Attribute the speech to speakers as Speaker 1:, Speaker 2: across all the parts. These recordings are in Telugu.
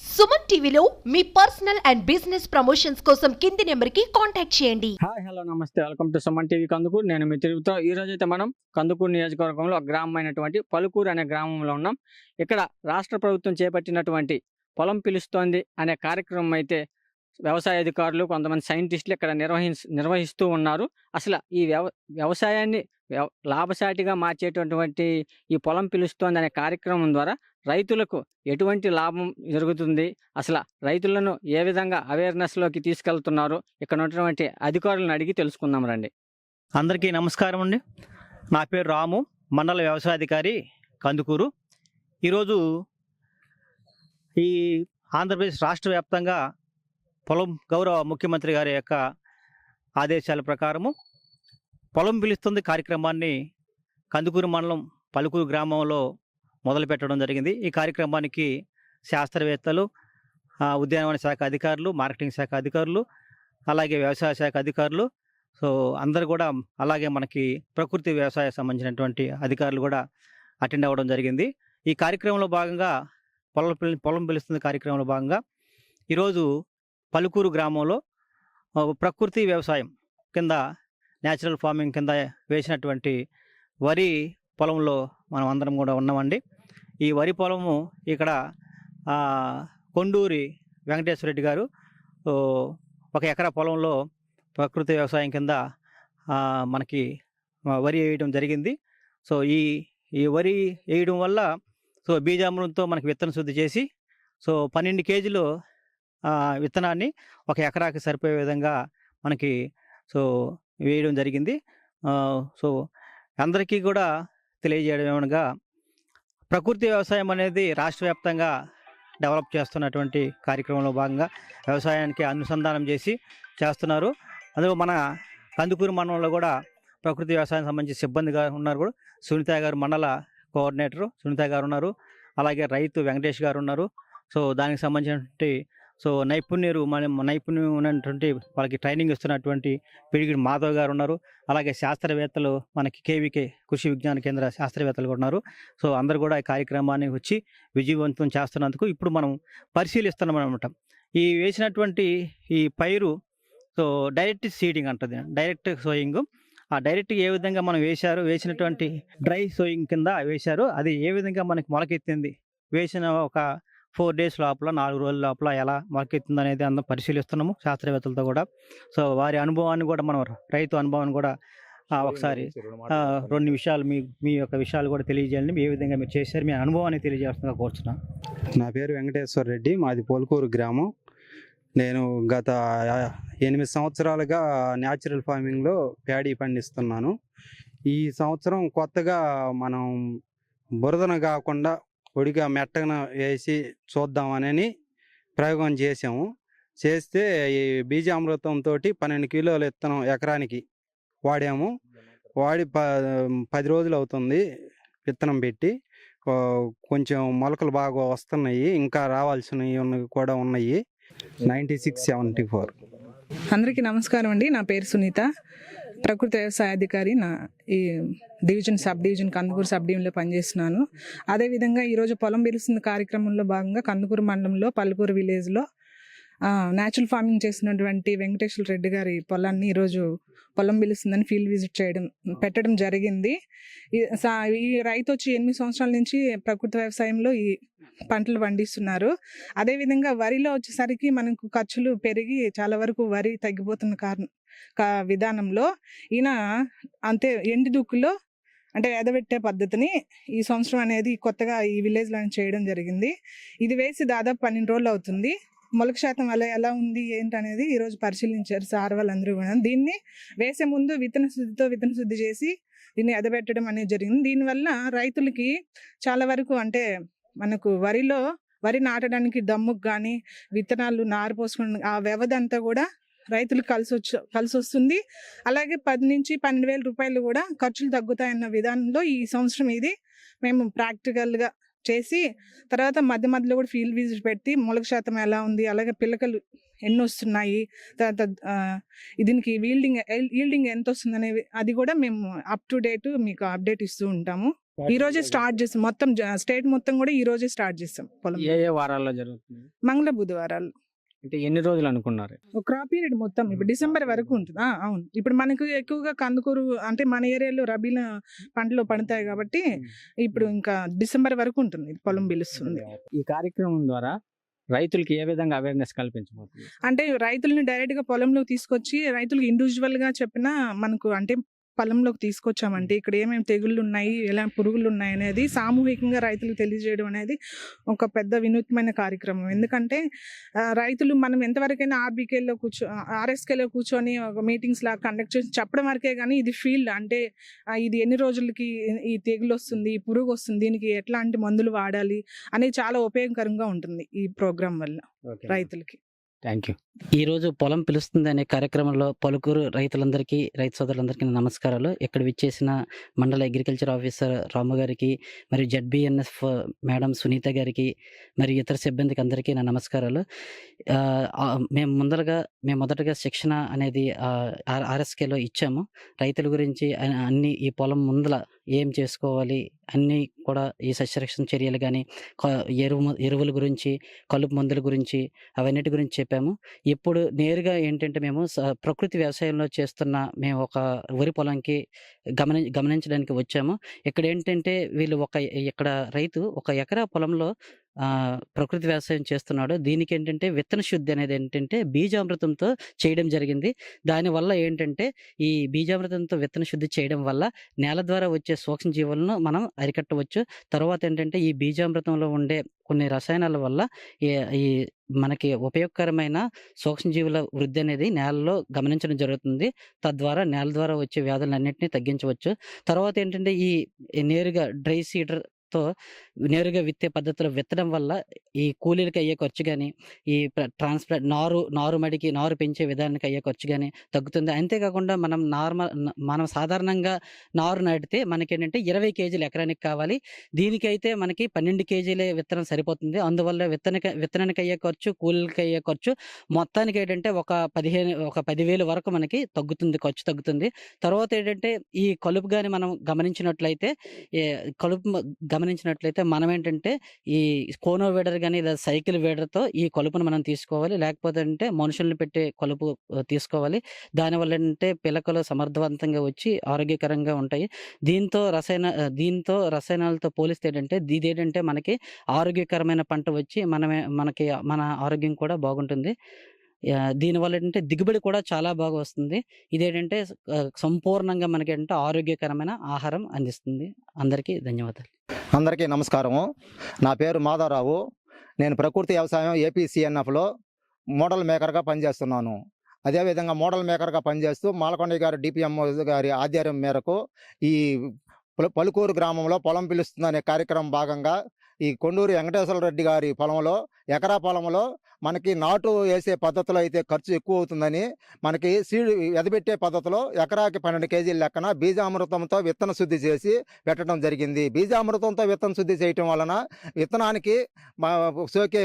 Speaker 1: సుమన్ టీవీలో మీ పర్సనల్ అండ్ బిజినెస్ ప్రమోషన్స్ కోసం కింది నెంబర్కి కాంటాక్ట్ చేయండి.
Speaker 2: హాయ్ హలో నమస్తే. Welcome to Suman TV Kandukur. నేను మీ తిరుగుతా ఈ రోజు అయితే మనం కందుకూరు నియోజకవర్గంలో గ్రామమైనటువంటి గ్రామం అయినటువంటి పలుకూరు అనే గ్రామంలో ఉన్నాం. ఇక్కడ రాష్ట్ర ప్రభుత్వం చేపట్టినటువంటి పొలం పిలుస్తోంది అనే కార్యక్రమం అయితే వ్యవసాయ అధికారులు కొంతమంది సైంటిస్టులు ఇక్కడ నిర్వహించ నిర్వహిస్తూ ఉన్నారు. అసలు ఈ వ్యవ వ్యవసాయాన్ని వ్యవ లాభసాటిగా మార్చేటటువంటి ఈ పొలం పిలుస్తోంది అనే కార్యక్రమం ద్వారా రైతులకు ఎటువంటి లాభం జరుగుతుంది? అసలు రైతులను ఏ విధంగా అవేర్నెస్లోకి తీసుకెళ్తున్నారు? ఇక్కడ ఉన్నటువంటి అధికారులను అడిగి తెలుసుకుందాం రండి.
Speaker 3: అందరికీ నమస్కారం అండి. నా పేరు రాము మండల వ్యవసాయాధికారి కందుకూరు. ఈరోజు ఈ ఆంధ్రప్రదేశ్ రాష్ట్ర వ్యాప్తంగా పొలం గౌరవ ముఖ్యమంత్రి గారి యొక్క ఆదేశాల ప్రకారము పొలం పిలుస్తుంది కార్యక్రమాన్ని కందుకూరు మండలం పలుకూరు గ్రామంలో మొదలు పెట్టడం జరిగింది. ఈ కార్యక్రమానికి శాస్త్రవేత్తలు ఉద్యానవన శాఖ అధికారులు మార్కెటింగ్ శాఖ అధికారులు అలాగే వ్యవసాయ శాఖ అధికారులు సో అందరు కూడా అలాగే మనకి ప్రకృతి వ్యవసాయ సంబంధించినటువంటి అధికారులు కూడా అటెండ్ అవ్వడం జరిగింది. ఈ కార్యక్రమంలో భాగంగా పొలం పొలం పిలుస్తుంది కార్యక్రమంలో భాగంగా ఈరోజు పలుకూరు గ్రామంలో ప్రకృతి వ్యవసాయం కింద న్యాచురల్ ఫార్మింగ్ కింద వేసినటువంటి వరి పొలంలో మనం అందరం కూడా ఉన్నామండి. ఈ వరి పొలము ఇక్కడ కొండూరి వెంకటేశ్వర రెడ్డి గారు ఒక ఎకరా పొలంలో ప్రకృతి వ్యవసాయం కింద మనకి వరి వేయడం జరిగింది. సో ఈ ఈ వరి వేయడం వల్ల సో బీజామృతంతో మనకి విత్తన శుద్ధి చేసి సో పన్నెండు కేజీలు విత్తనాన్ని ఒక ఎకరాకి సరిపోయే విధంగా మనకి సో వేయడం జరిగింది. సో అందరికీ కూడా తెలియజేయడమేమనగా ప్రకృతి వ్యవసాయం అనేది రాష్ట్ర వ్యాప్తంగా డెవలప్ చేస్తున్నటువంటి కార్యక్రమంలో భాగంగా వ్యవసాయానికి అనుసంధానం చేసి చేస్తున్నారు. అందులో మన కందుకూరు మండలంలో కూడా ప్రకృతి వ్యవసాయం సంబంధించి సిబ్బంది గారు ఉన్నారు కూడా. సునీత గారు మండల కోఆర్డినేటరు సునీత గారు ఉన్నారు. అలాగే రైతు వెంకటేష్ గారు ఉన్నారు. సో దానికి సంబంధించినటువంటి సో నైపుణ్యరు మన నైపుణ్యం ఉన్నటువంటి వాళ్ళకి ట్రైనింగ్ ఇస్తున్నటువంటి పిడిగిడి మాధవ్ గారు ఉన్నారు. అలాగే శాస్త్రవేత్తలు మనకి కేవీకే కృషి విజ్ఞాన కేంద్ర శాస్త్రవేత్తలు కూడా ఉన్నారు. సో అందరు కూడా ఈ కార్యక్రమాన్ని వచ్చి విజయవంతం చేస్తున్నందుకు ఇప్పుడు మనం పరిశీలిస్తున్నాం అనమాట ఈ వేసినటువంటి ఈ పైరు సో డైరెక్ట్ సీడింగ్ అంటుంది. డైరెక్ట్ సోయింగ్ ఆ డైరెక్ట్ ఏ విధంగా మనం వేశారు? వేసినటువంటి డ్రై సోయింగ్ కింద వేశారు. అది ఏ విధంగా మనకి మొలకెత్తింది? వేసిన ఒక ఫోర్ డేస్ లోపల నాలుగు రోజుల లోపల ఎలా మొలకెత్తింది అనేది అందరం పరిశీలిస్తున్నాము శాస్త్రవేత్తలతో కూడా. సో వారి అనుభవాన్ని కూడా మనం రైతు అనుభవాన్ని కూడా ఒకసారి రెండు విషయాలు మీ మీ యొక్క విషయాలు కూడా తెలియజేయండి. ఏ విధంగా మీరు చేశారు మీ అనుభవాన్ని తెలియజేస్తుందిగా కోరుచున్నాను.
Speaker 4: నా పేరు వెంకటేశ్వర రెడ్డి మాది పోల్కూరు గ్రామం. నేను గత ఎనిమిది సంవత్సరాలుగా న్యాచురల్ ఫార్మింగ్లో ప్యాడీ పండిస్తున్నాను. ఈ సంవత్సరం కొత్తగా మనం బురదన కాకుండా పొడిగా మెట్టన వేసి చూద్దామని ప్రయోగం చేసాము. చేస్తే ఈ బీజామృతంతో పన్నెండు కిలోలు విత్తనం ఎకరానికి వాడాము. వాడి ప పది రోజులు అవుతుంది విత్తనం పెట్టి. కొంచెం మొలకలు బాగా వస్తున్నాయి. ఇంకా రావాల్సినవి కూడా ఉన్నాయి. Ninety six seventy four.
Speaker 5: అందరికీ నమస్కారం అండి. నా పేరు సునీత. ప్రకృతి వ్యవసాయ అధికారి నా ఈ division sub division Kandukur sub డివిజన్లో పనిచేస్తున్నాను. అదేవిధంగా ఈరోజు పొలం పిలుస్తుంది కార్యక్రమంలో భాగంగా కందుకూరు మండలంలో పలుకూరు విలేజ్లో న్యాచురల్ ఫార్మింగ్ చేసినటువంటి వెంకటేశ్వర రెడ్డి గారి పొలాన్ని ఈరోజు పొలం పిలుస్తుందని ఫీల్డ్ విజిట్ చేయడం పెట్టడం జరిగింది. ఈ- సా- ఈ రైతు వచ్చి ఎనిమిది సంవత్సరాల నుంచి ప్రకృతి వ్యవసాయంలో ఈ పంటలు పండిస్తున్నారు. అదేవిధంగా వరిలో వచ్చేసరికి మనకు ఖర్చులు పెరిగి చాలా వరకు వరి తగ్గిపోతున్న కారణం విధానంలో ఈయన అంతే ఎండి దుక్కులో అంటే ఎదబెట్టే పద్ధతిని ఈ సంవత్సరం అనేది కొత్తగా ఈ విలేజ్లో చేయడం జరిగింది. ఇది వేసి దాదాపు పన్నెండు రోజులు అవుతుంది. మొలక శాతం అలా ఎలా ఉంది ఏంటి అనేది ఈరోజు పరిశీలించారు సార్ వాళ్ళందరూ కూడా. దీన్ని వేసే ముందు విత్తన శుద్ధితో విత్తన శుద్ధి చేసి దీన్ని ఎదబెట్టడం అనేది జరిగింది. దీనివల్ల రైతులకి చాలా వరకు అంటే మనకు వరిలో వరి నాటడానికి దమ్ముకు కానీ విత్తనాలు నారు పోసుకుని ఆ వ్యవధి అంతా కూడా రైతులకు కలిసి వచ్చి కలిసి వస్తుంది అలాగే పది నుంచి పన్నెండు వేల రూపాయలు కూడా ఖర్చులు తగ్గుతాయన్న విధానంలో ఈ సంవత్సరం ఇది మేము ప్రాక్టికల్గా చేసి తర్వాత మధ్య మధ్యలో కూడా ఫీల్డ్ విజిట్ పెట్టి మొలక శాతం ఎలా ఉంది అలాగే పిల్లకలు ఎన్ని వస్తున్నాయి తర్వాత దీనికి వీల్డింగ్ ఈల్డింగ్ ఎంత వస్తుంది అనేవి అది కూడా మేము అప్ టు డేట్ మీకు అప్డేట్ ఇస్తూ ఉంటాము. ఈ రోజే స్టార్ట్ చేస్తాం. మొత్తం స్టేట్ మొత్తం కూడా ఈ రోజే స్టార్ట్ చేస్తాం పొలం.
Speaker 2: ఏ ఏ వారాల్లో జరుగుతుంది?
Speaker 5: మంగళ బుధవారాలు.
Speaker 2: అంటే ఎన్ని రోజులు అనుకున్నారు?
Speaker 5: ఒక క్రాప్ పీరియడ్ మొత్తం. ఇప్పుడు డిసెంబర్ వరకు ఉంటుంది? అవును. ఇప్పుడు మనకు ఎక్కువగా కందుకూరు అంటే మన ఏరియాలో రబీల పంటలు పండుతాయి కాబట్టి ఇప్పుడు ఇంకా డిసెంబర్ వరకు ఉంటుంది. పొలం పిలుస్తుంది.
Speaker 2: ఈ కార్యక్రమం ద్వారా రైతులకి ఏ విధంగా అవేర్నెస్ కల్పించబోతుంది?
Speaker 5: అంటే రైతుల్ని డైరెక్ట్గా పొలంలోకి తీసుకొచ్చి రైతులకు ఇండివిజువల్గా చెప్పినా మనకు అంటే పొలంలోకి తీసుకొచ్చామంటే ఇక్కడ ఏమేమి తెగుళ్ళు ఉన్నాయి ఎలా పురుగులు ఉన్నాయి అనేది సామూహికంగా రైతులకు తెలియజేయడం అనేది ఒక పెద్ద వినూత్నమైన కార్యక్రమం. ఎందుకంటే రైతులు మనం ఎంతవరకైనా ఆర్బీకేలో కూర్చో ఆర్ఎస్కేలో కూర్చొని ఒక మీటింగ్స్ లాగా కండక్ట్ చేసి చెప్పడం వరకే కానీ ఇది ఫీల్డ్. అంటే ఇది ఎన్ని రోజులకి ఈ తెగులు వస్తుంది ఈ పురుగు వస్తుంది దీనికి ఎట్లాంటి మందులు వాడాలి అనేది చాలా ఉపయోగకరంగా ఉంటుంది ఈ ప్రోగ్రాం వల్ల రైతులకి.
Speaker 2: Thank you.
Speaker 6: ఈరోజు పొలం పిలుస్తుంది అనే కార్యక్రమంలో పలువురు రైతులందరికీ రైతు సోదరులందరికీ నమస్కారాలు. ఇక్కడ విచ్చేసిన మండల అగ్రికల్చర్ ఆఫీసర్ రాము గారికి మరియు జడ్బిఎన్ఎఫ్ మేడం సునీత గారికి మరియు ఇతర సిబ్బందికి అందరికీ నా నమస్కారాలు. మేము ముందరగా మేము మొదటగా శిక్షణ అనేది ఆర్ఎస్కేలో ఇచ్చాము. రైతుల గురించి అన్ని ఈ పొలం ముందల ఏం చేసుకోవాలి? అన్నీ కూడా ఈ సస్యరక్షణ చర్యలు కానీ ఎరువు ఎరువుల గురించి కలుపు మందుల గురించి అవన్నిటి గురించి చెప్పాము. ఇప్పుడు నేరుగా ఏంటంటే మేము స- ప్రకృతి వ్యవసాయంలో చేస్తున్న మేము ఒక వరి పొలంకి గమని గమనించడానికి వచ్చాము. ఇక్కడ ఏంటంటే వీళ్ళు ఒక ఇక్కడ రైతు ఒక ఎకరా పొలంలో ప్రకృతి వ్యవసాయం చేస్తున్నాడు. దీనికి ఏంటంటే విత్తన శుద్ధి అనేది ఏంటంటే బీజామృతంతో చేయడం జరిగింది. దానివల్ల ఏంటంటే ఈ బీజామృతంతో విత్తన శుద్ధి చేయడం వల్ల నేల ద్వారా వచ్చే సూక్ష్మజీవులను మనం అరికట్టవచ్చు. తర్వాత ఏంటంటే ఈ బీజామృతంలో ఉండే కొన్ని రసాయనాల వల్ల ఈ- ఈ మనకి ఉపయోగకరమైన సూక్ష్మజీవుల వృద్ధి అనేది నేలలో గమనించడం జరుగుతుంది. తద్వారా నేల ద్వారా వచ్చే వ్యాధులన్నింటినీ తగ్గించవచ్చు. తర్వాత ఏంటంటే ఈ నేరుగా డ్రై సీడర్ తో నేరుగా విత్తే పద్ధతిలో విత్తడం వల్ల ఈ కూలీలకి అయ్యే ఖర్చు కానీ ఈ ట్రాన్స్ప్లాంట్ నారు నారు మడికి నారు పెంచే విధానానికి అయ్యే ఖర్చు కానీ తగ్గుతుంది. అంతేకాకుండా మనం నార్మల్ మనం సాధారణంగా నారు నాటితే మనకి ఏంటంటే ఇరవై కేజీలు ఎకరానికి కావాలి. దీనికైతే మనకి పన్నెండు కేజీలే విత్తనం సరిపోతుంది. అందువల్ల విత్తన విత్తనానికి అయ్యే ఖర్చు కూలీలకి అయ్యే ఖర్చు మొత్తానికి ఏంటంటే ఒక పదిహేను ఒక పదివేలు వరకు మనకి తగ్గుతుంది ఖర్చు తగ్గుతుంది. తర్వాత ఏంటంటే ఈ కలుపు కానీ మనం గమనించినట్లయితే కలుపు గమనించినట్లయితే మనం ఏంటంటే ఈ కోనో వేడర్ కానీ లేదా సైకిల్ వేడర్తో ఈ కలుపును మనం తీసుకోవాలి. లేకపోతే అంటే మనుషుల్ని పెట్టే కలుపు తీసుకోవాలి. దానివల్ల ఏంటంటే పిలకలు సమర్థవంతంగా వచ్చి ఆరోగ్యకరంగా ఉంటాయి. దీంతో రసాయన దీంతో రసాయనాలతో పోలిస్తే ఏంటంటే ఇది ఏంటంటే మనకి ఆరోగ్యకరమైన పంట వచ్చి మనమే మనకి మన ఆరోగ్యం కూడా బాగుంటుంది. దీనివల్ల ఏంటంటే దిగుబడి కూడా చాలా బాగా వస్తుంది. ఇదేంటంటే సంపూర్ణంగా మనకి ఏంటంటే ఆరోగ్యకరమైన ఆహారం అందిస్తుంది. అందరికీ ధన్యవాదాలు.
Speaker 7: అందరికీ నమస్కారము. నా పేరు మాధవరావు. నేను ప్రకృతి వ్యవసాయం ఏపీసీఎన్ఎఫ్లో మోడల్ మేకర్గా పనిచేస్తున్నాను. అదేవిధంగా మోడల్ మేకర్గా పనిచేస్తూ మాలకొండ గారి డిపిఎంఓ గారి ఆధ్వర్యం మేరకు ఈ పలు- పలుకూరు గ్రామంలో పొలం పిలుస్తుందనే కార్యక్రమం భాగంగా ఈ కొండూరు వెంకటేశ్వర రెడ్డి గారి పొలంలో ఎకరా పొలంలో మనకి నాటు వేసే పద్ధతిలో అయితే ఖర్చు ఎక్కువ అవుతుందని మనకి సీడ్ ఎదబెట్టే పద్ధతిలో ఎకరాకి పన్నెండు కేజీల లెక్కన బీజామృతంతో విత్తన శుద్ధి చేసి పెట్టడం జరిగింది. బీజామృతంతో విత్తన శుద్ధి చేయటం వలన విత్తనానికి మా సోకే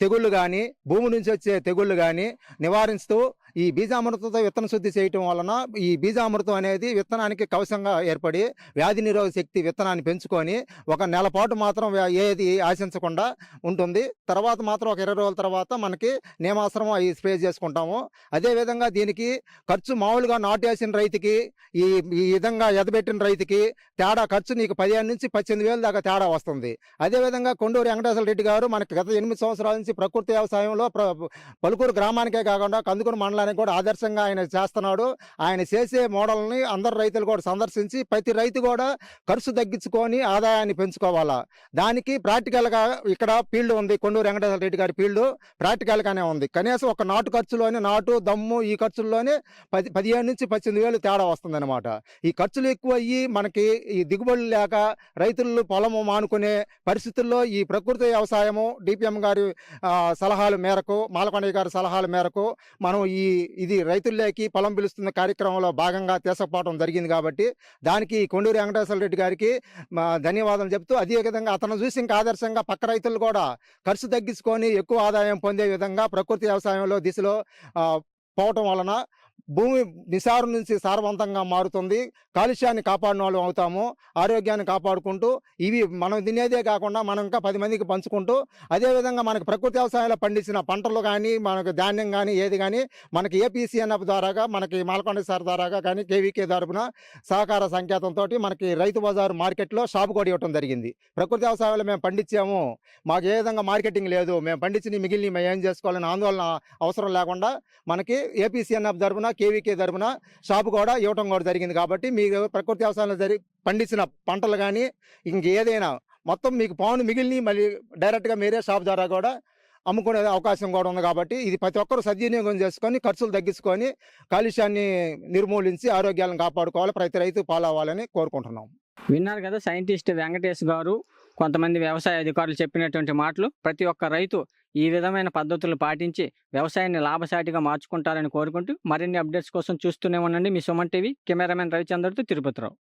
Speaker 7: తెగుళ్ళు కానీ భూమి నుంచి వచ్చే తెగుళ్ళు కానీ నివారిస్తూ ఈ బీజామృతంతో విత్తన శుద్ధి చేయటం వలన ఈ బీజామృతం అనేది విత్తనానికి కవచంగా ఏర్పడి వ్యాధి నిరోధక శక్తి విత్తనాన్ని పెంచుకొని ఒక నెల పాటు మాత్రం ఏది ఆశించకుండా ఉంటుంది. తర్వాత మాత్రం ఒక ఇరవై రోజుల తర్వాత మనకి నియమాశ్రమం అవి స్ప్రే చేసుకుంటాము. అదేవిధంగా దీనికి ఖర్చు మామూలుగా నాటేసిన రైతుకి ఈ ఈ విధంగా ఎదబెట్టిన రైతుకి తేడా ఖర్చు నీకు పదిహేను నుంచి పద్దెనిమిది వేలు దాకా తేడా వస్తుంది. అదేవిధంగా కొండూరు వెంకటేశ్వర రెడ్డి గారు మనకి గత ఎనిమిది సంవత్సరాల నుంచి ప్రకృతి వ్యవసాయంలో పలుకూరు గ్రామానికే కాకుండా కందుకూరు మండలానికి కూడా ఆదర్శంగా ఆయన చేస్తున్నాడు. ఆయన చేసే మోడల్ని అందరు రైతులు కూడా సందర్శించి ప్రతి రైతు కూడా ఖర్చు తగ్గించుకొని ఆదాయాన్ని పెంచుకోవాలా. దానికి ప్రాక్టికల్గా ఇక్కడ ఫీల్డ్ ఉంది. కొండూరు వెంకటేశ్వర రెడ్డి గారి ఫీల్డ్ ప్రాక్టికల్గానే ఉంది. కనీసం ఒక నాటు ఖర్చులోనే నాటు దమ్ము ఈ ఖర్చుల్లోనే పది పదిహేను నుంచి పద్దెనిమిది వేలు తేడా వస్తుందన్నమాట. ఈ ఖర్చులు ఎక్కువ అయ్యి మనకి ఈ దిగుబడులు లేక రైతులు పొలము మానుకునే పరిస్థితుల్లో ఈ ప్రకృతి వ్యవసాయము డిపిఎం గారి సలహాల మేరకు మాలకొండయ్య గారి సలహాల మేరకు మనం ఈ ఇది రైతుల్లోకి పొలం పిలుస్తున్న కార్యక్రమంలో భాగంగా తీసుకుపోవడం జరిగింది కాబట్టి దానికి కొండూరి వెంకటేశ్వర రెడ్డి గారికి ధన్యవాదాలు చెప్తూ అదేవిధంగా అతను చూసి ఇంకా ఆదర్శంగా పక్క రైతులు కూడా ఖర్చు తగ్గించుకొని ఎక్కువ ఆదాయం పొందే విధంగా ప్రకృతి వ్యవసాయంలో దిశలో పోవటం వలన భూమి నిసారం నుంచి సారవంతంగా మారుతుంది. కాలుష్యాన్ని కాపాడిన వాళ్ళు అవుతాము. ఆరోగ్యాన్ని కాపాడుకుంటూ ఇవి మనం తినేదే కాకుండా మనం ఇంకా పది మందికి పంచుకుంటూ అదేవిధంగా మనకు ప్రకృతి వ్యవసాయంలో పండించిన పంటలు కానీ మనకు ధాన్యం కానీ ఏది కానీ మనకి ఏపీసీఎన్ఎఫ్ ద్వారాగా మనకి మాలకొండ సార్ ద్వారాగా కానీ కేవీకే తరపున సహకార సంకేతంతో మనకి రైతు బజారు మార్కెట్లో షాపు కూడా ఇవ్వడం జరిగింది. ప్రకృతి వ్యవసాయంలో మేము పండించాము. మాకు ఏ విధంగా మార్కెటింగ్ లేదు. మేము పండించిన మిగిలిన మేము ఏం చేసుకోవాలని ఆందోళన అవసరం లేకుండా మనకి ఏపీసీఎన్ఎఫ్ తరపున కేవీకే తరపున షాపు కూడా ఇవ్వటం కూడా జరిగింది. కాబట్టి మీకు ప్రకృతి వ్యవసాయంలో జరి పండించిన పంటలు కానీ ఇంకేదైనా మొత్తం మీకు పౌన్ మిగిలిన మళ్ళీ డైరెక్ట్గా మీరే షాప్ ద్వారా కూడా అమ్ముకునే అవకాశం కూడా ఉంది. కాబట్టి ఇది ప్రతి ఒక్కరు సద్వినియోగం చేసుకొని ఖర్చులు తగ్గించుకొని కాలుష్యాన్ని నిర్మూలించి ఆరోగ్యాలను కాపాడుకోవాలి ప్రతి రైతు పాలవ్వాలని కోరుకుంటున్నాం.
Speaker 2: విన్నారు కదా సైంటిస్ట్ వెంకటేష్ గారు కొంతమంది వ్యవసాయ అధికారులు చెప్పినటువంటి మాటలు. ప్రతి ఒక్క రైతు ఈ విధమైన పద్ధతులు పాటించి వ్యవసాయాన్ని లాభసాటిగా మార్చుకుంటారని కోరుకుంటూ మరిన్ని అప్డేట్స్ కోసం చూస్తూనే ఉండండి. మీ సుమన్ టీవీ కెమెరామెన్ రవిచంద్రతో తిరుపతిరావు.